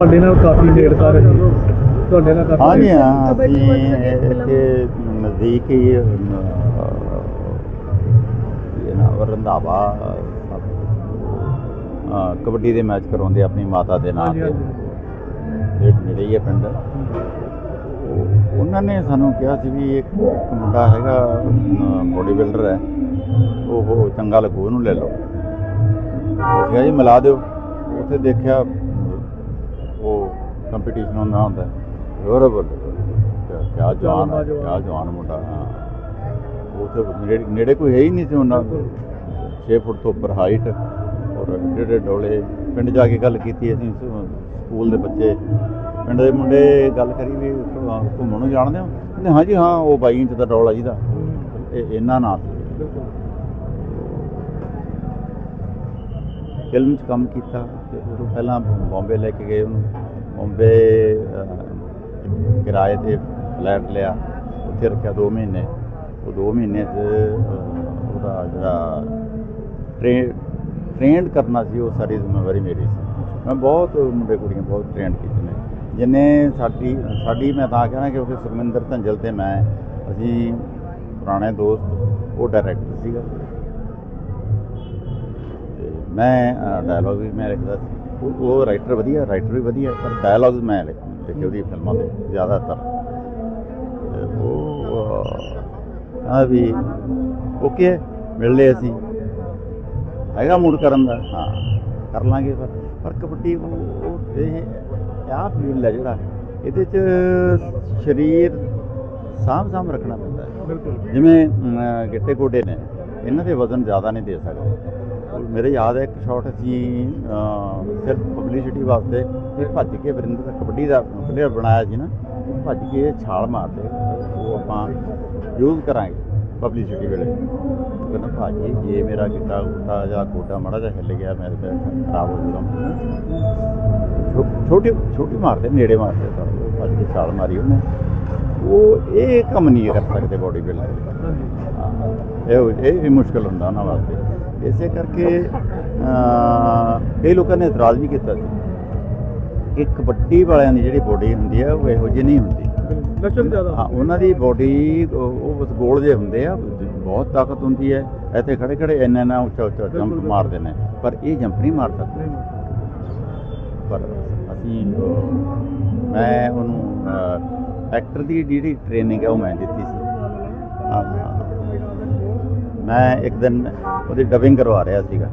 ਤੁਹਾਡੇ ਨਾਲ ਕਾਫੀ ਨੇੜ ਕਰ ਰਹੇ ਤੁਹਾਡੇ ਨਾਲ ਕਾਫੀ ਹਾਂਜੀ ਹਾਂ ਅਸੀਂ ਇੱਥੇ ਨਜ਼ਦੀਕ ਹੀ ਇਹ ਨਾ ਰੰਧਾਵਾ ਕਬੱਡੀ ਦੇ ਮੈਚ ਕਰਾਉਂਦੇ ਆਪਣੀ ਮਾਤਾ ਦੇ ਨਾਂ ਤੇ। ਇਹ ਨੇੜੇ ਹੀ ਹੈ ਪਿੰਡ। ਉਹ- ਉਹਨਾਂ ਨੇ ਸਾਨੂੰ ਕਿਹਾ ਸੀ ਵੀ ਇੱਕ ਮੁੰਡਾ ਹੈਗਾ ਬੋਡੀ ਬਿਲਡਰ ਹੈ। ਉਹ ਚੰਗਾ ਲੱਗੂ ਉਹਨੂੰ ਲੈ ਲਓ। ਅਸੀਂ ਕਿਹਾ ਜੀ ਮਿਲਾ ਦਿਓ। ਉੱਥੇ ਦੇਖਿਆ ਕੰਪੀਟੀਸ਼ਨ ਹੁੰਦਾ ਹੁੰਦਾ ਹੋਰ ਬੋਲ ਕਿਆ ਜਵਾਨ ਹੈ, ਕਿਆ ਜਵਾਨ ਮੁੰਡਾ ਹਾਂ। ਉੱਥੇ ਨੇੜੇ ਨੇੜੇ ਕੋਈ ਹੈ ਹੀ ਨਹੀਂ ਸੀ ਉਹਨਾਂ 6 ਫੁੱਟ ਤੋਂ ਉੱਪਰ ਹਾਈਟ ਔਰ ਜਿਹੜੇ ਡੋਲੇ ਪਿੰਡ ਜਾ ਕੇ ਗੱਲ ਕੀਤੀ ਅਸੀਂ ਸ- ਸਕੂਲ ਦੇ ਬੱਚੇ। ਪਿੰਡ ਦੇ ਮੁੰਡੇ ਗੱਲ ਕਰੀ ਵੀ ਘੁ- ਘੁੰਮਣ ਨੂੰ ਜਾਣਦੇ ਹੋ? ਕਹਿੰਦੇ ਹਾਂ ਜੀ ਹਾਂ ਉਹ 22 ਇੰਚ ਦਾ ਡੋਲਾ ਜਿਹਦਾ ਇਹ ਇਹਨਾਂ ਨਾਂ ਸੀ ਬਿਲਕੁਲ। ਫਿਲਮ 'ਚ ਕੰਮ ਕੀਤਾ ਤੇ ਉਦੋਂ ਪਹਿਲਾਂ ਬੰਬੇ ਲੈ ਕੇ ਗਏ ਉਹਨੂੰ। ਬੰਬੇ ਕਿਰਾਏ ਤੇ ਫਲੈਟ ਲਿਆ, ਉੱਥੇ ਰੱਖਿਆ 2 ਮਹੀਨੇ। ਉਹ 2 ਮਹੀਨੇ 'ਚ ਉਹਦਾ ਜਿਹੜਾ ਟ੍ਰੇਨ ਟ੍ਰੇਨਡ ਕਰਨਾ ਸੀ, ਉਹ ਸਾਰੀ ਜ਼ਿੰਮੇਵਾਰੀ ਮੇਰੀ ਸੀ। ਮੈਂ ਬਹੁਤ ਮੁੰਡੇ ਕੁੜੀਆਂ ਬਹੁਤ ਟ੍ਰੇਨ ਕੀਤੇ ਨੇ। ਜਿੰਨੇ ਸਾਡੀ ਸਾਡੀ, ਮੈਂ ਤਾਂ ਕਹਿਣਾ ਕਿਉਂਕਿ ਸੁਖਮਿੰਦਰ ਧੰਜਲ ਤੇ ਮੈਂ, ਅਸੀਂ ਪੁਰਾਣੇ ਦੋਸਤ, ਉਹ ਡਾਇਰੈਕਟਰ ਸੀਗਾ। ਤੇ ਮੈਂ ਡਾਇਲੌਗ ਵੀ ਮੈਂ ਲਿਖਦਾ ਸੀ। ਉਹ- ਰਾਈਟਰ ਵਧੀਆ ਰਾਈਟਰ ਵੀ ਵਧੀਆ ਪਰ ਡਾਇਲੌਗਸ ਮੈਂ ਲਿਖ- ਉਹਦੀ ਫਿਲਮਾਂ ਦੇ ਜ਼ਿਆਦਾਤਰ। ਉਹ ਆ ਵੀ ਓਕੇ ਮਿਲ ਲਏ ਅਸੀਂ। ਹੈਗਾ ਮੂਡ ਕਰਨ ਦਾ ਹਾਂ ਕਰ ਲਾਂਗੇ ਪਰ ਪਰ ਕਬੱਡੀ ਉਹ ਇਹ ਆਹ ਫੀਲ ਹੈ ਜਿਹੜਾ ਇਹਦੇ ਚ ਸਰੀਰ ਸਾਂਭ ਸਾਂਭ ਰੱਖਣਾ ਪੈਂਦਾ ਹੈ। ਬਿਲਕੁਲ। ਜਿਵੇਂ ਗਿੱਟੇ ਗੋਡੇ ਨੇ ਇਹਨਾਂ ਦੇ ਵਜ਼ਨ ਜ਼ਿਆਦਾ ਨਹੀਂ ਦੇ ਸਕਦੇ। ਮੇਰੇ ਯਾਦ ਹੈ ਇੱਕ ਸ਼ਾਟ ਅਸੀਂ ਅਮ, ਸਿਰਫ ਪਬਲਿਸਿਟੀ ਵਾਸਤੇ ਇਹ ਭੱਜ ਕੇ ਵਰਿੰਦਰ ਕਬੱਡੀ ਦਾ ਪਲੇਅਰ ਬਣਾਇਆ ਸੀ ਨਾ ਉਹ ਭੱਜ ਕੇ ਛਾਲ ਮਾਰਦੇ ਉਹ ਆਪਾਂ ਯੂਜ਼ ਕਰਾਂਗੇ ਪਬਲਿਸਿਟੀ ਵੇਲੇ। ਉਹ ਕਹਿੰਦਾ ਭਾਜੀ ਜੇ ਮੇਰਾ ਗਿੱਟਾ ਗੁੱਟਾ ਜਾਂ ਗੋਡਾ ਮਾੜਾ ਜਿਹਾ ਹਿੱਲ ਗਿਆ ਮੇਰੇ ਤੇ ਖਰਾਬ ਹੋ ਜਾਊਗਾ। ਛੋਟੀ ਛੋਟੀ ਮਾਰਦੇ ਨੇੜੇ ਮਾਰਦੇ ਤਾਂ। ਉਹ ਭੱਜ ਕੇ ਛਾਲ ਮਾਰੀ ਉਹਨੇ। ਉਹ ਇਹ ਕੰਮ ਨਹੀਂ ਕਰ ਸਕਦੇ ਬੋਡੀ ਬਿਲਡਰ ਇਹ ਇਹ ਵੀ ਮੁਸ਼ਕਲ ਹੁੰਦਾ ਉਹਨਾਂ ਵਾਸਤੇ। ਇਸੇ ਕਰਕੇ ਕਈ ਲੋਕਾਂ ਨੇ ਇਤਰਾਜ਼ ਵੀ ਕੀਤਾ ਸੀ। ਕਿ ਕਬੱਡੀ ਵਾਲਿਆਂ ਦੀ ਜਿਹੜੀ ਬੋਡੀ ਹੁੰਦੀ ਹੈ ਉਹ ਇਹੋ ਜਿਹੀ ਨਹੀਂ ਹੁੰਦੀ। ਲਚਕ ਜ਼ਿਆਦਾ? ਹਾਂ ਉਹਨਾਂ ਦੀ ਬੋਡੀ ਉਹ ਬਸ ਗੋਲ ਜੇ ਹੁੰਦੇ ਆ ਬਹੁਤ ਤਾਕਤ ਹੁੰਦੀ ਹੈ। ਇੱਥੇ ਖੜੇ ਖੜੇ ਇੰਨਾ ਇੰਨਾ ਉੱਚਾ ਉੱਚਾ ਜੰਪ। ਮਾਰਦੇ ਨੇ ਪਰ ਇਹ ਜੰਪ ਨਹੀਂ ਮਾਰ ਸਕਦੇ। ਪਰ ਅਸੀਂ ਮੈਂ ਉਹਨੂੰ ਐਕਟਰ ਦੀ ਜਿਹੜੀ ਟ੍ਰੇਨਿੰਗ ਹੈ ਉਹ ਮੈਂ ਦਿੱਤੀ ਸੀ। ਮੈਂ ਇੱਕ ਦਿਨ ਉਹਦੀ ਡਬਿੰਗ ਕਰਵਾ ਰਿਹਾ ਸੀਗਾ।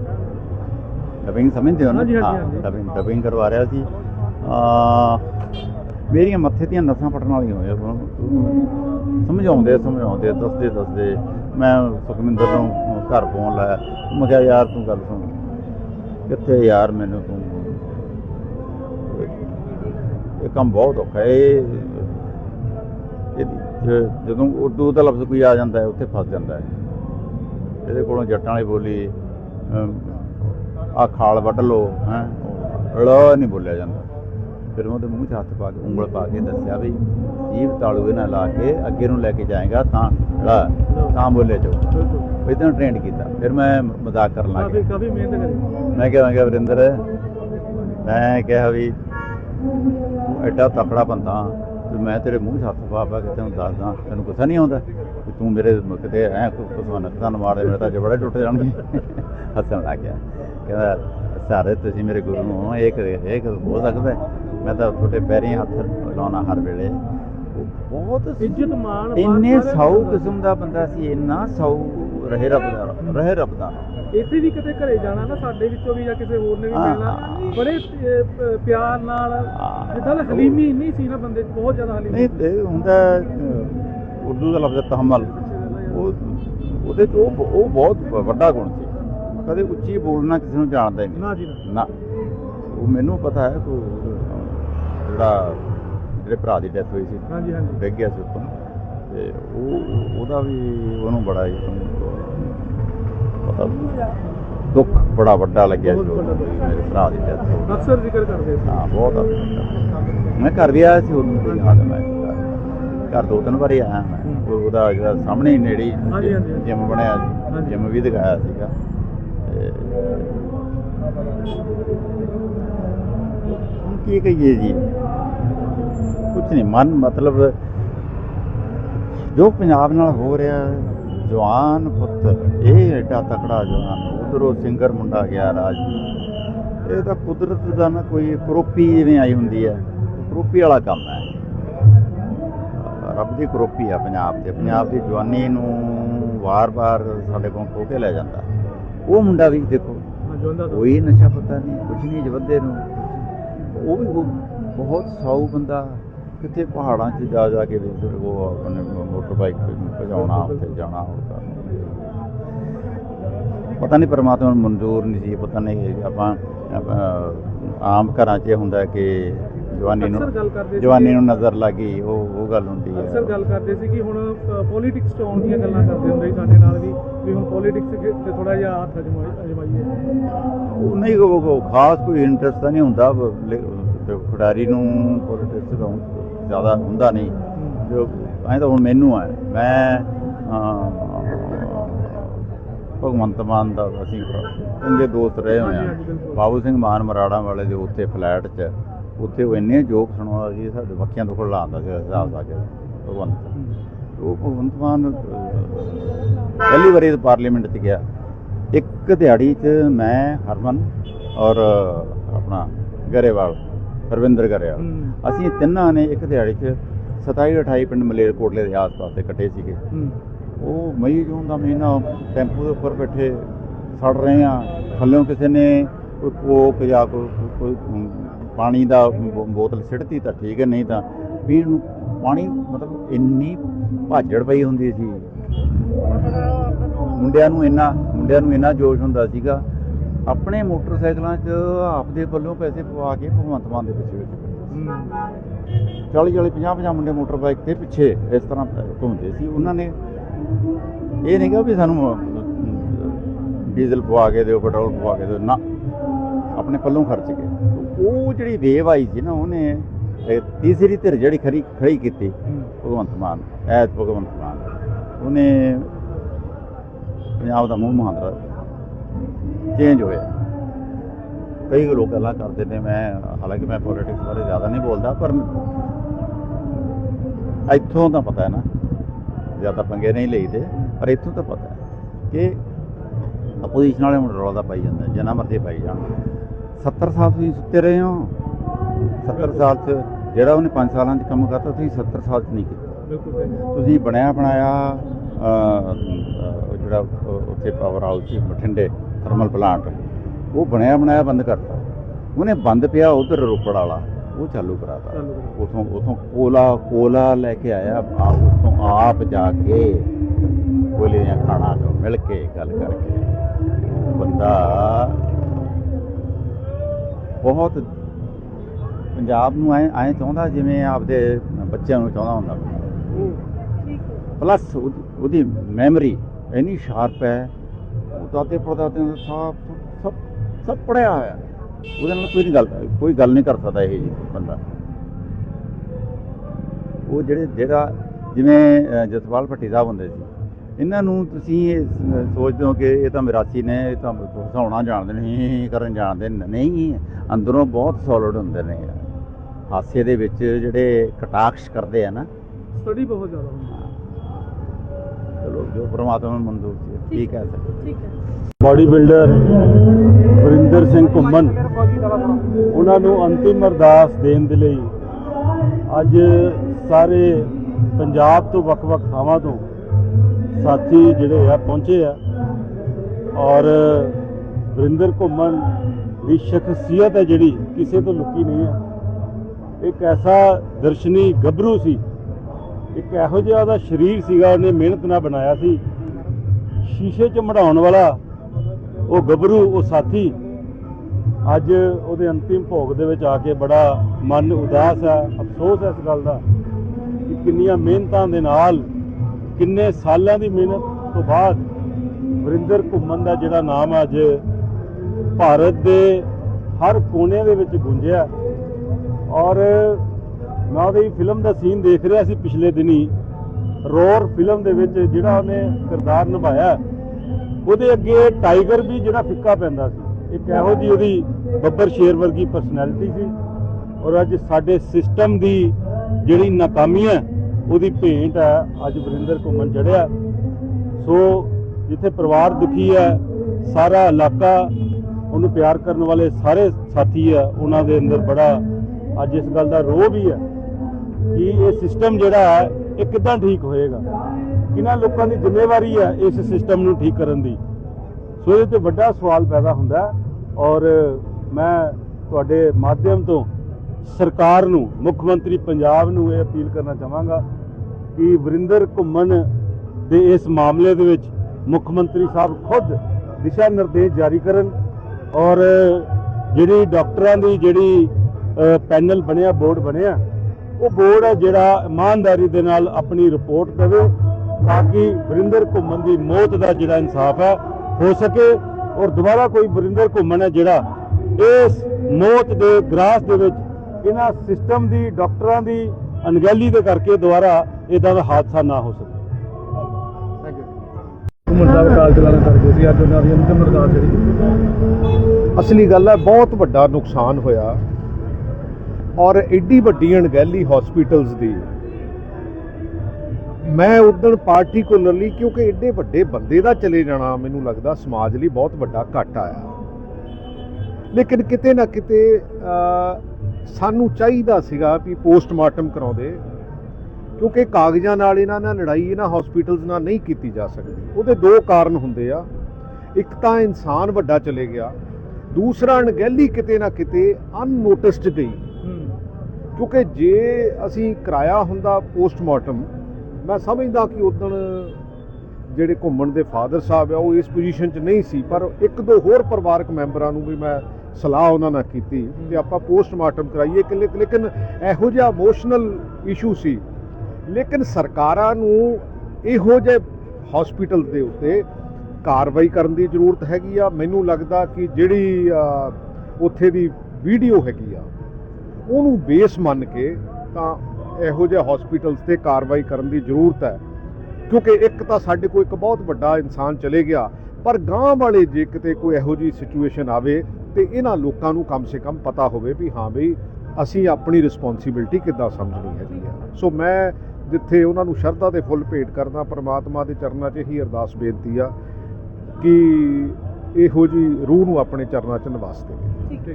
ਡਬਿੰਗ ਸਮਝਦੇ ਹੋ ਨਾ। ਡਬਿੰਗ ਡਬਿੰਗ ਕਰਵਾ ਰਿਹਾ ਸੀ। ਆ ਮੇਰੀਆਂ ਮੱਥੇ ਦੀਆਂ ਨਸਾਂ ਪਟਣ ਵਾਲੀਆਂ ਹੋਈਆਂ। ਉਹਨੂੰ ਸਮਝਾਉਂਦੇ ਸਮਝਾਉਂਦੇ ਦੱਸਦੇ ਦੱਸਦੇ। ਮੈਂ ਸੁਖਮਿੰਦਰ ਨੂੰ ਘਰ ਫੋਨ ਲਾਇਆ। ਮੈਂ ਕਿਹਾ ਯਾਰ ਤੂੰ ਗੱਲ ਸੁਣ। ਕਿੱਥੇ ਯਾਰ ਮੈਨੂੰ ਤੂੰ? ਇਹ ਕੰਮ ਬਹੁਤ ਔਖਾ ਹੈ। ਜਦੋਂ ਉਰਦੂ ਦਾ ਲਫ਼ਜ਼ ਕੋਈ ਆ ਜਾਂਦਾ ਹੈ ਉੱਥੇ ਫਸ ਜਾਂਦਾ ਹੈ। ਇਹਦੇ ਕੋਲੋਂ ਜੱਟਾਂ ਵਾਲੀ ਬੋਲੀ ਆ ਖਾਲ ਵੱਢ ਲੋ ਹੈ। ਲ ਨਹੀਂ ਬੋਲਿਆ ਜਾਂਦਾ। ਫਿਰ ਉਹਦੇ ਮੂੰਹ 'ਚ ਹੱਥ ਪਾ ਕੇ ਉਂਗਲ ਪਾ ਕੇ ਦੱਸਿਆ ਵੀ ਜੀਭ ਤਾਲੂਏ ਨਾਲ ਲਾ ਕੇ ਅੱਗੇ ਨੂੰ ਲੈ ਕੇ ਜਾਏਗਾ ਤਾਂ ਲ ਤਾਂ ਬੋਲੇ ਜੋ ਇਦਾਂ ਟ੍ਰੇਨਡ ਕੀਤਾ। ਫਿਰ ਮੈਂ ਮਜ਼ਾਕ ਕਰਨ ਲੱਗ ਕਾਫੀ ਗਿਆ। ਕਾਫੀ ਮਿਹਨਤ ਕਰੀ। ਮੈਂ ਕਿਹਾ ਮੈਂ ਕਿਹਾ ਵਰਿੰਦਰ ਮੈਂ ਕਿਹਾ ਵੀ ਐਡਾ ਤਕੜਾ ਬੰਦਾ। ਤੇ ਮੈਂ ਤੇਰੇ ਮੂੰਹ 'ਚ ਹੱਥ ਪਾ ਪਾ ਕੇ ਤੈਨੂੰ ਦੱਸਦਾ ਤੈਨੂੰ ਗੁੱਸਾ ਨਹੀਂ ਆਉਂਦਾ ਵੀ ਤੂੰ ਮੇਰੇ ਕਿਤੇ ਐ ਕੁਸਵਾ ਨਕਸਾਂ ਮਾਰੇ ਮੇਰੇ ਤਾਂ ਜਬੜੇ ਟੁੱਟ ਜਾਣਗੇ। ਹੱਸਣ ਲੱਗ ਗਿਆ। ਕਹਿੰਦਾ ਸਾਰੇ ਤੁਸੀਂ ਮੇਰੇ ਗੁਰੂ ਹੋ ਇਹ ਕ- ਇਹ ਕ- ਹੋ ਸਕਦਾ ਹੈ? ਮੈਂ ਤਾਂ ਤੁਹਾਡੇ ਪੈਰੀਂ ਹੱਥ ਲਾਉਣਾ ਹਰ ਵੇਲੇ। ਬਹੁਤ ਇੱਜ਼ਤ ਮਾਣ ਇੰਨੇ ਸਾਊ ਕਿਸਮ ਦਾ ਬੰਦਾ ਸੀ ਇੰਨਾ ਸਾਊ ਰਹੇ ਰੱਬ ਦਾ ਰਹੇ ਰੱਬ ਦਾ। ਇੱਥੇ ਵੀ ਕਿਤੇ ਘਰੇ ਜਾਣਾ ਨਾ ਸਾਡੇ ਵਿੱਚੋਂ ਵੀ ਜਾਂ ਕਿਸੇ ਹੋਰ ਨੇ ਵੀ ਮਿਲਣਾ। ਬੜੇ ਅਹ, ਪਿਆਰ ਨਾਲ। ਜਿੱਦਾਂ ਦਾ ਹਲੀਮੀ ਇੰਨੀ ਸੀ ਨਾ ਬੰਦੇ 'ਚ ਬਹੁਤ ਜ਼ਿਆਦਾ ਹਲੀਮੀ ਨਹੀਂ ਤੇ ਹੁੰਦਾ ਅਹ, ਉਰਦੂ ਦਾ ਲਫ਼ਜ਼ ਤਹਮਲ। ਉਹ ਉਹਦੇ ਚ ਉਹ ਉਹ ਬਹੁਤ ਵੱਡਾ ਗੁਣ ਸੀ। ਕਦੇ ਉੱਚੀ ਬੋਲਣਾ ਕਿਸੇ ਨੂੰ ਜਾਣਦਾ ਹੀ ਨਹੀਂ। ਨਾ ਜੀ ਨਾ। ਨਾ। ਉਹ ਮੈਨੂੰ ਪਤਾ ਹੈ ਕਿ ਜਿਹੜਾ ਜਿਹੜੇ ਭਰਾ ਦੀ ਡੈਥ ਹੋਈ ਸੀ ਹਾਂਜੀ ਹਾਂਜੀ। ਡਿੱਗ ਗਿਆ ਸੀ ਉੱਤੋਂ ਤੇ ਉਹ ਉਹਦਾ ਵੀ ਉਹਨੂੰ ਬੜਾ ਹੀ ਦੁੱਖ ਬੜਾ ਵੱਡਾ ਲੱਗਿਆ। ਉਹਨੂੰ, ਮੇਰੇ ਭਰਾ ਦੀ ਡੈਥ ਹੋ ਗਈ ਅਕਸਰ ਜ਼ਿਕਰ ਕਰਦੇ ਸੀ ਹਾਂ ਬਹੁਤ। ਮੈਂ ਘਰ ਵੀ ਆਇਆ ਸੀ ਉਹਨੂੰ ਵੀ ਯਾਦ ਹੈ ਮੈਂ ਘਰ। ਘਰ ਦੋ ਤਿੰਨ ਵਾਰੀ ਆਇਆ ਮੈਂ ਉਹ- ਉਹਦਾ ਜਿਹੜਾ ਸਾਹਮਣੇ ਹੀ ਨੇੜੇ ਹਾਂਜੀ, ਹਾਂਜੀ। ਜਿਮ ਬਣਿਆ ਸੀ। ਜਿਮ ਵੀ ਦਿਖਾਇਆ ਸੀਗਾ ਤੇ ਕੀ ਕਹੀਏ ਜੀ ਕੁਝ ਨਹੀਂ ਮਨ ਮਤਲਬ ਜੋ ਪੰਜਾਬ ਨਾਲ ਹੋ ਰਿਹਾ ਜਵਾਨ ਪੁੱਤ ਇਹ ਐਡਾ ਤਕੜਾ ਜਵਾਨ ਉਧਰੋਂ ਸਿੰਗਰ ਮੁੰਡਾ ਗਿਆ ਰਾਜ ਇਹ ਤਾਂ ਕੁਦਰਤ ਦਾ ਨਾ ਕੋਈ ਕਰੋਪੀ ਜਿਵੇਂ ਆਈ ਹੁੰਦੀ ਹੈ। ਕਰੋਪੀ ਵਾਲਾ ਕੰਮ ਹੈ। ਰੱਬ ਦੀ ਕਰੋਪੀ ਆ ਪੰਜਾਬ ਤੇ। ਪੰਜਾਬ ਦੀ ਜਵਾਨੀ ਨੂੰ ਵਾਰ-ਵਾਰ ਸਾਡੇ ਕੋਲ ਖੋ ਕੇ ਲੈ ਜਾਂਦਾ। ਉਹ ਮੁੰਡਾ ਵੀ ਦੇਖੋ ਕੋਈ ਨਸ਼ਾ ਪਤਾ ਨਹੀਂ ਕੁਝ ਨਹੀਂ ਜਵੰਦੇ ਨੂੰ। ਉਹ ਵੀ ਬਹੁਤ ਸਾਊ ਬੰਦਾ। ਕਿਤੇ ਪਹਾੜਾਂ 'ਚ ਜਾ ਜਾ ਕੇ ਵੀ ਉਹ ਆਪਣੇ ਮੋਟਰ ਬਾਈਕ ਭਜਾਉਣਾ ਉੱਥੇ ਜਾਣਾ ਹੁੰਦਾ ਪਤਾ ਨਹੀਂ ਪਰਮਾਤਮਾ ਨੂੰ ਮਨਜ਼ੂਰ ਨਹੀਂ ਸੀ ਪਤਾ ਨਹੀਂ ਆਪਾਂ ਆਮ ਘਰਾਂ 'ਚ ਹੁੰਦਾ ਕਿ ਜਵਾਨੀ ਨੂੰ ਜਵਾਨੀ ਨੂੰ ਨਜ਼ਰ ਲੱਗੀ ਉਹ ਉਹ ਗੱਲ ਹੁੰਦੀ ਹੈ। ਅਕਸਰ ਗੱਲ ਕਰਦੇ ਸੀ ਕਿ ਹੁਣ ਪੋਲਿਟਿਕਸ ਚ ਆਉਣ ਦੀਆਂ ਗੱਲਾਂ ਕਰਦੇ ਹੁੰਦੇ ਸੀ ਸਾਡੇ ਨਾਲ ਵੀ ਵੀ ਹੁਣ ਪੋਲਿਟਿਕਸ ਤੇ ਥੋੜਾ ਜਿਹਾ ਹੱਥ ਅਜਮਾਈ ਅਜਮਾਈਏ। ਉਹ ਨਹੀਂ ਉਹ ਖਾਸ ਕੋਈ ਇੰਟਰਸਟ ਤਾਂ ਨਹੀਂ ਹੁੰਦਾ ਤੇ ਖਿਡਾਰੀ ਨੂੰ ਪੋਲਿਟਿਕਸ ਦਾ ਜ਼ਿਆਦਾ ਹੁੰਦਾ ਨਹੀਂ। ਜੋ ਐਂ ਤਾਂ ਹੁਣ ਮੈਨੂੰ ਆ ਮੈਂ ਭਗਵੰਤ ਮਾਨ ਦਾ ਅਸੀਂ ਚੰਗੇ ਦੋਸਤ ਰਹੇ ਹੋਏ ਹਾਂਜੀ, ਆ ਬਾਬੂ ਸਿੰਘ ਮਾਨ ਮਰਾੜਾ ਵਾਲੇ ਦੇ ਉੱਥੇ ਫਲੈਟ 'ਚ। ਉੱਥੇ ਉਹ ਇੰਨੇ ਜੋਕ ਸੁਣਾਉਂਦਾ ਸੀ ਸਾਡੇ ਮੱਖੀਆਂ ਤੋਂ ਖੁੱਲਾ ਸੀ ਹਿਸਾਬ ਦਾ ਕੇ ਭਗਵੰਤ। ਉਹ ਭਗਵੰਤ ਮਾਨ ਪਹਿਲੀ ਵਾਰੀ ਪਾਰਲੀਮੈਂਟ 'ਚ ਗਿਆ। ਇੱਕ ਦਿਹਾੜੀ 'ਚ ਮੈਂ ਹਰਮਨ ਔਰ ਆਪਣਾ ਗਰੇਵਾਲ ਰਵਿੰਦਰ ਗਰੇਵਾਲ ਹੂੰ। ਅਸੀਂ ਤਿੰਨਾਂ ਨੇ ਇੱਕ ਦਿਹਾੜੀ 'ਚ 27 28 ਪਿੰਡ ਮਲੇਰਕੋਟਲੇ ਦੇ ਆਸ-ਪਾਸ ਦੇ ਕੱਟੇ ਸੀਗੇ। ਉਹ ਮਈ ਜੂਨ ਦਾ ਮਹੀਨਾ ਟੈਂਪੂ ਦੇ ਉੱਪਰ ਬੈਠੇ ਸੜ ਰਹੇ ਆ ਥੱਲਿਓਂ ਕਿਸੇ ਨੇ ਕੋਈ ਕੋਕ ਜਾਂ ਕੋਈ ਪਾਣੀ ਦਾ ਬੋਤਲ ਸਿੱਟਤੀ ਤਾਂ ਠੀਕ ਹੈ ਨਹੀਂ ਤਾਂ ਪੀਣ ਨੂੰ ਪਾਣੀ ਮਤਲਬ ਇੰਨੀ ਭਾਜੜ ਪਈ ਹੁੰਦੀ ਸੀ। ਮੁੰਡਿਆਂ ਨੂੰ ਇੰਨਾ ਮੁੰਡਿਆਂ ਨੂੰ ਇੰਨਾ ਜੋਸ਼ ਹੁੰਦਾ ਸੀਗਾ ਆਪਣੇ ਮੋਟਰਸਾਈਕਲਾਂ 'ਚ ਆਪਦੇ ਵੱਲੋਂ ਪੈਸੇ ਪਵਾ ਕੇ ਭਗਵੰਤ ਮਾਨ ਦੇ ਪਿੱਛੇ ਵਿੱਚ ਹੂੰ। 40 40 50 50 ਮੁੰਡੇ ਮੋਟਰਬਾਈਕ ਤੇ ਪਿੱਛੇ ਇਸ ਤਰ੍ਹਾਂ ਘੁੰਮਦੇ ਸੀ। ਉਹਨਾਂ ਨੇ ਇਹ ਨਹੀਂ ਕਿਹਾ ਵੀ ਸਾਨੂੰ ਡੀਜ਼ਲ ਪਵਾ ਕੇ ਦਿਓ ਪੈਟਰੋਲ ਪਵਾ ਕੇ ਦਿਓ। ਨਾ ਆਪਣੇ ਪੱਲੋਂ ਖਰਚ ਕੇ ਉਹ ਜਿਹੜੀ ਵੇਵ ਆਈ ਸੀ ਨਾ ਉਹਨੇ ਇਹ ਤੀਸਰੀ ਧਿਰ ਜਿਹੜੀ ਖਰੀ ਖੜੀ ਕੀਤੀ ਭਗਵੰਤ ਮਾਨ ਐਤ ਭਗਵੰਤ ਮਾਨ। ਉਹਨੇ ਪੰਜਾਬ ਦਾ ਮੂੰਹ ਮਹਾਂਦਰਾ ਚੇਂਜ ਹੋਇਆ। ਕਈ ਲੋਕ ਗੱਲਾਂ ਕਰਦੇ ਨੇ, ਮੈਂ ਹਾਲਾਂਕਿ ਮੈਂ ਪੋਲਿਟਿਕਸ ਬਾਰੇ ਜ਼ਿਆਦਾ ਨਹੀਂ ਬੋਲਦਾ, ਪਰ ਇੱਥੋਂ ਤਾਂ ਪਤਾ ਹੈ ਨਾ ਜ਼ਿਆਦਾ ਪੰਗੇ ਨਹੀਂ ਲਈਦੇ, ਪਰ ਇੱਥੋਂ ਤਾਂ ਪਤਾ ਹੈ ਕਿ ਆਪੋਜੀਸ਼ਨ ਵਾਲੇ ਹੁਣ ਰੌਲਾ ਦਾ ਪਾਈ ਜਾਂਦਾ, ਜਿੰਨਾ ਮਰਜ਼ੀ ਪਾਈ ਜਾਣ। 70 ਸਾਲ ਤੁਸੀਂ ਸੁੱਤੇ ਰਹੇ ਹੋ। 70 ਸਾਲ 'ਚ ਜਿਹੜਾ ਉਹਨੇ 5 ਸਾਲਾਂ 'ਚ ਕੰਮ ਕਰਤਾ, ਤੁਸੀਂ 70 ਸਾਲ 'ਚ ਨਹੀਂ ਕੀਤਾ। ਤੁਸੀਂ ਬਣਿਆ ਬਣਾਇਆ ਜਿਹੜਾ ਉੱਥੇ ਪਾਵਰ ਹਾਊਸ ਸੀ, ਬਠਿੰਡੇ ਥਰਮਲ ਪਲਾਂਟ। ਉਹ ਬਣਿਆ ਬਣਾਇਆ ਬੰਦ ਕਰਤਾ। ਉਹਨੇ ਬੰਦ ਪਿਆ ਉਧਰ ਰੋਪੜ ਵਾਲਾ। ਉਹ ਚਾਲੂ ਕਰਾਤਾ। ਉਥੋਂ ਉਥੋਂ ਕੋਲਾ ਕੋਲਾ ਲੈ ਕੇ ਆਇਆ। ਆ ਉਥੋਂ ਆਪ ਜਾ ਕੇ ਕੋਲੇ ਦੀਆਂ ਖਾਣਾ ਤੋਂ ਮਿਲ ਕੇ ਗੱਲ ਕਰਕੇ। ਬੰਦਾ ਬਹੁਤ ਪੰਜਾਬ ਨੂੰ ਐ ਐ ਚਾਹੁੰਦਾ ਜਿਵੇਂ ਆਪਦੇ ਬੱਚਿਆਂ ਨੂੰ ਚਾਹੁੰਦਾ ਹੁੰਦਾ। ਪਲੱਸ ਉਹਦੀ ਮੈਮਰੀ ਇੰਨੀ ਸ਼ਾਰਪ ਹੈ। ਉਹ ਦਾਦੇ ਪੜਦਾਦੇ ਦਾ ਸਭ ਸਭ ਸਭ ਪੜਿਆ ਹੋਇਆ। ਉਹਦੇ ਨਾਲ ਕੋਈ ਨਹੀਂ ਗੱਲ ਕੋਈ ਗੱਲ ਨਹੀਂ ਕਰ ਸਕਦਾ ਇਹ ਜੀ ਬੰਦਾ। ਉਹ ਜਿਹੜੇ ਜਿਹੜਾ ਜਿਵੇਂ ਅ, ਜਸਪਾਲ ਭੱਟੀ ਸਾਹਿਬ ਹੁੰਦੇ ਸੀ ਇਹਨਾਂ ਨੂੰ ਤੁਸੀਂ ਸੋਚਦੇ ਹੋ ਕਿ ਇਹ ਤਾਂ ਮਿਰਾਸੀ ਨੇ ਇਹ ਤਾਂ ਹਸਾਉਣਾ ਜਾਣਦੇ ਨੇ ਕਰਨ ਜਾਣਦੇ ਨਹੀਂ ਅੰਦਰੋਂ ਬਹੁਤ ਸੋਲਿਡ ਹੁੰਦੇ ਨੇ। ਹਾਸੇ ਦੇ ਵਿੱਚ ਜਿਹੜੇ ਕਟਾਕਸ਼ ਕਰਦੇ ਆ ਨਾ। ਸਟੱਡੀ ਬਹੁਤ ਜ਼ਿਆਦਾ ਹੁੰਦੀ ਚਲੋ ਜੋ ਪ੍ਰਮਾਤਮਾ ਨੂੰ ਮਨਜ਼ੂਰ ਸੀ ਠੀਕ ਹੈ ਸਰ ਠੀਕ ਹੈ। Body builder Varinder Singh Ghuman. ਉਹਨਾਂ ਨੂੰ ਅੰਤਿਮ ਅਰਦਾਸ ਦੇਣ ਦੇ ਲਈ ਅੱਜ ਸਾਰੇ ਪੰਜਾਬ ਤੋਂ ਵੱਖ-ਵੱਖ ਥਾਵਾਂ ਤੋਂ ਸਾਥੀ ਜਿਹੜੇ ਆ ਪਹੁੰਚੇ ਆ। ਔਰ ਵਰਿੰਦਰ ਘੁੰਮਣ ਦੀ ਸ਼ਖਸੀਅਤ ਹੈ ਜਿਹੜੀ ਕਿਸੇ ਤੋਂ ਲੁਕੀ ਨਹੀਂ ਹੈ। ਇੱਕ ਐਸਾ ਦਰਸ਼ਨੀ ਗੱਭਰੂ ਸੀ ਇੱਕ ਇਹੋ ਜਿਹਾ ਉਹਦਾ ਸਰੀਰ ਸੀਗਾ, ਉਹਨੇ ਮਿਹਨਤ ਨਾਲ ਬਣਾਇਆ ਸੀ। ਸ਼ੀਸ਼ੇ 'ਚ ਮੜਾਉਣ ਵਾਲਾ, ਉਹ ਗੱਭਰੂ, ਉਹ ਸਾਥੀ, ਅੱਜ ਉਹਦੇ ਅੰਤਿਮ ਭੋਗ ਦੇ ਵਿੱਚ ਆ ਕੇ ਬੜਾ ਮਨ ਉਦਾਸ ਹੈ, ਅਫਸੋਸ ਹੈ ਇਸ ਗੱਲ ਦਾ ਕਿ ਕਿੰਨੀਆਂ ਮਿਹਨਤਾਂ ਦੇ ਨਾਲ, ਕਿੰਨੇ ਸਾਲਾਂ ਦੀ ਮਿਹਨਤ ਤੋਂ ਬਾਅਦ ਵਰਿੰਦਰ ਘੁੰਮਣ ਦਾ ਜਿਹੜਾ ਨਾਮ ਅੱਜ ਭਾਰਤ ਦੇ ਹਰ ਕੋਨੇ ਦੇ ਵਿੱਚ ਗੂੰਜਿਆ। ਔਰ ਮੈਂ ਉਹਦੀ ਫਿਲਮ ਦਾ ਸੀਨ ਦੇਖ ਰਿਹਾ ਸੀ ਪਿਛਲੇ ਦਿਨੀ। ਰੋਰ ਫਿਲਮ ਦੇ ਵਿੱਚ ਜਿਹੜਾ ਉਹਨੇ ਕਿਰਦਾਰ ਨਿਭਾਇਆ, ਉਹਦੇ ਅੱਗੇ ਟਾਈਗਰ ਵੀ ਜਿਹੜਾ ਫਿੱਕਾ ਪੈਂਦਾ ਸੀ। ਇੱਕ ਇਹੋ ਜੀ ਉਹਦੀ ਬੱਬਰ ਸ਼ੇਰ ਵਰਗੀ ਪਰਸਨੈਲਿਟੀ ਸੀ। ਔਰ ਅੱਜ ਸਾਡੇ ਸਿਸਟਮ ਦੀ ਜਿਹੜੀ ਨਾਕਾਮੀ ਹੈ, ਉਹਦੀ ਭੇਂਟ ਹੈ, ਅੱਜ ਵਰਿੰਦਰ ਘੁੰਮਣ ਚੜਿਆ। ਸੋ ਜਿੱਥੇ ਪਰਿਵਾਰ ਦੁਖੀ ਹੈ, ਸਾਰਾ ਇਲਾਕਾ ਉਹਨੂੰ ਪਿਆਰ ਕਰਨ ਵਾਲੇ ਸਾਰੇ ਸਾਥੀ ਹੈ, ਉਹਨਾਂ ਦੇ ਅੰਦਰ ਬੜਾ ਅੱਜ ਇਸ ਗੱਲ ਦਾ ਰੋਹ ਵੀ ਹੈ। ਕਿ ਇਹ ਸਿਸਟਮ ਜਿਹੜਾ ਹੈ, ਇਹ ਕਿੱਦਾਂ ਠੀਕ ਹੋਏਗਾ? ਕਿਹਨਾਂ ਲੋਕਾਂ ਦੀ ਜ਼ਿੰਮੇਵਾਰੀ ਹੈ ਇਸ ਸਿਸਟਮ ਨੂੰ ਠੀਕ ਕਰਨ ਦੀ? ਸੋ ਇਹਦੇ ਤੇ ਵੱਡਾ ਸਵਾਲ ਪੈਦਾ ਹੁੰਦਾ ਔਰ ਮੈਂ ਤੁਹਾਡੇ ਮਾਧਿਅਮ ਤੋਂ ਸਰਕਾਰ ਨੂੰ, ਮੁੱਖ ਮੰਤਰੀ ਪੰਜਾਬ ਨੂੰ ਇਹ ਅਪੀਲ ਕਰਨਾ ਚਾਹਾਂਗਾ ਕਿ ਵਰਿੰਦਰ ਘੁੰਮਣ ਦੇ ਇਸ ਮਾਮਲੇ ਦੇ ਵਿੱਚ ਮੁੱਖ ਮੰਤਰੀ ਸਾਹਿਬ ਖੁਦ ਦਿਸ਼ਾ ਨਿਰਦੇਸ਼ ਜਾਰੀ ਕਰਨ ਔਰ ਜਿਹੜੀ ਡਾਕਟਰਾਂ ਦੀ ਜਿਹੜੀ ਪੈਨਲ ਬਣਿਆ, ਬੋਰਡ ਬਣਿਆ ਉਹ ਬੋਰਡ ਹੈ ਜਿਹੜਾ ਇਮਾਨਦਾਰੀ ਦੇ ਨਾਲ ਆਪਣੀ ਰਿਪੋਰਟ ਦੇਵੇ ਤਾਂ ਕਿ ਵਰਿੰਦਰ ਘੁੰਮਣ ਦੀ ਮੌਤ ਦਾ ਜਿਹੜਾ ਇਨਸਾਫ ਹੈ ਹੋ ਸਕੇ ਔਰ ਦੁਬਾਰਾ ਕੋਈ ਵਰਿੰਦਰ ਘੁੰਮਣ ਹੈ ਜਿਹੜਾ ਇਸ ਮੌਤ ਦੇ ਗ੍ਰਾਸ ਦੇ ਵਿੱਚ ਇਹਨਾਂ ਸਿਸਟਮ ਦੀ ਡਾਕਟਰਾਂ ਦੀ ਅਣਗਹਿਲੀ ਦੇ ਕਰਕੇ ਦੁਬਾਰਾ ਇਦਾਂ ਦਾ ਹਾਦਸਾ ਨਾ ਹੋ ਸਕੇ। ਘੁੰਮਣ ਸਾਹਿਬ ਕਾਲ ਚਲਾਣਾ ਕਰਦੇ ਸੀ ਅੱਜ ਉਹਨਾਂ ਦੀ ਅੰਤਿਮ ਅਰਦਾਸ ਜਿਹੜੀ ਕੀਤੀ ਅਸਲੀ ਗੱਲ ਹੈ ਬਹੁਤ ਵੱਡਾ ਨੁਕਸਾਨ ਹੋਇਆ। ਔਰ ਐਡੀ ਵੱਡੀ ਅਣਗਹਿਲੀ ਹਸਪੀਟਲਸ ਦੀ। ਮੈਂ ਉਦੋਂ ਪਾਰਟਿਕੂਲਰਲੀ ਕਿਉਂਕਿ ਐਡੇ ਵੱਡੇ ਬੰਦੇ ਦਾ ਚਲੇ ਜਾਣਾ ਮੈਨੂੰ ਲੱਗਦਾ ਸਮਾਜ ਲਈ ਬਹੁਤ ਵੱਡਾ ਘਾਟਾ ਆਇਆ ਲੇਕਿਨ ਕਿਤੇ ਨਾ ਕਿਤੇ ਸਾਨੂੰ ਚਾਹੀਦਾ ਸੀਗਾ ਵੀ ਪੋਸਟਮਾਰਟਮ ਕਰਾਉਂਦੇ, ਕਿਉਂਕਿ ਕਾਗਜ਼ਾਂ ਨਾਲ ਇਹਨਾਂ ਨਾਲ ਲੜਾਈ ਇਹਨਾਂ ਹਸਪੀਟਲਸ ਨਾਲ ਨਹੀਂ ਕੀਤੀ ਜਾ ਸਕਦੀ। ਉਹਦੇ ਦੋ ਕਾਰਨ ਹੁੰਦੇ ਆ। ਇੱਕ ਤਾਂ ਇਨਸਾਨ ਵੱਡਾ ਚਲੇ ਗਿਆ। ਦੂਸਰਾ ਅਣਗਹਿਲੀ ਕਿਤੇ ਨਾ ਕਿਤੇ ਅਨਨੋਟਿਸਡ ਗਈ। ਕਿਉਂਕਿ ਜੇ ਅਸੀਂ ਕਰਾਇਆ ਹੁੰਦਾ ਪੋਸਟਮਾਰਟਮ, ਮੈਂ ਸਮਝਦਾ ਕਿ ਉਦੋਂ ਜਿਹੜੇ ਘੁੰਮਣ ਦੇ ਫਾਦਰ ਸਾਹਿਬ ਆ, ਉਹ ਇਸ ਪੋਜੀਸ਼ਨ 'ਚ ਨਹੀਂ ਸੀ, ਪਰ ਇੱਕ ਦੋ ਹੋਰ ਪਰਿਵਾਰਕ ਮੈਂਬਰਾਂ ਨੂੰ ਵੀ ਮੈਂ ਸਲਾਹ ਉਹਨਾਂ ਨਾਲ ਕੀਤੀ ਕਿ ਆਪਾਂ ਪੋਸਟਮਾਰਟਮ ਕਰਾਈਏ ਕਿ ਲੇਕਿਨ ਇਹੋ ਜਿਹਾ ਇਮੋਸ਼ਨਲ ਇਸ਼ੂ ਸੀ। ਲੇਕਿਨ ਸਰਕਾਰਾਂ ਨੂੰ ਇਹੋ ਜਿਹੇ ਹਸਪੀਟਲ ਦੇ ਉੱਤੇ ਕਾਰਵਾਈ ਕਰਨ ਦੀ ਜ਼ਰੂਰਤ ਹੈਗੀ ਆ। ਮੈਨੂੰ ਲੱਗਦਾ ਕਿ ਜਿਹੜੀ ਉੱਥੇ ਦੀ ਵੀਡੀਓ ਹੈਗੀ ਆ ਉਹਨੂੰ ਬੇਸ ਮੰਨ ਕੇ ਤਾਂ ਇਹੋ ਜਿਹੇ ਹਸਪੀਟਲਸ ਤੇ ਕਾਰਵਾਈ ਕਰਨ ਦੀ ਜ਼ਰੂਰਤ ਹੈ। ਕਿਉਂਕਿ ਇੱਕ ਤਾਂ ਸਾਡੇ ਕੋਲ ਇੱਕ ਬਹੁਤ ਵੱਡਾ ਇਨਸਾਨ ਚਲੇ ਗਿਆ, ਪਰ ਗਾਂਹ ਵਾਲੇ ਜੇ ਕਿਤੇ ਕੋਈ ਇਹੋ ਜਿਹੀ ਸਿਚੁਏਸ਼ਨ ਆਵੇ ਤੇ ਇਹਨਾਂ ਲੋਕਾਂ ਨੂੰ ਕਮ ਸੇ ਕਮ ਪਤਾ ਹੋਵੇ ਵੀ ਹਾਂ ਬਈ, ਅਸੀਂ ਆਪਣੀ ਰਿਸਪੌਂਸਿਬਿਲਟੀ ਕਿੱਦਾਂ ਸਮਝਣੀ ਹੈਗੀ ਆ। ਸੋ ਮੈਂ ਜਿੱਥੇ ਉਹਨਾਂ ਨੂੰ ਸ਼ਰਧਾ ਦੇ ਫੁੱਲ ਭੇਟ ਕਰਦਾ, ਪਰਮਾਤਮਾ ਦੇ ਚਰਨਾਂ 'ਚ ਹੀ ਅਰਦਾਸ ਬੇਨਤੀ ਆ ਕਿ ਇਹੋ ਜੀ ਰੂਹ ਨੂੰ ਆਪਣੇ ਚਰਨਾਂ 'ਚ ਨਿਵਾਸ ਦੇਵੇ। ਠੀਕ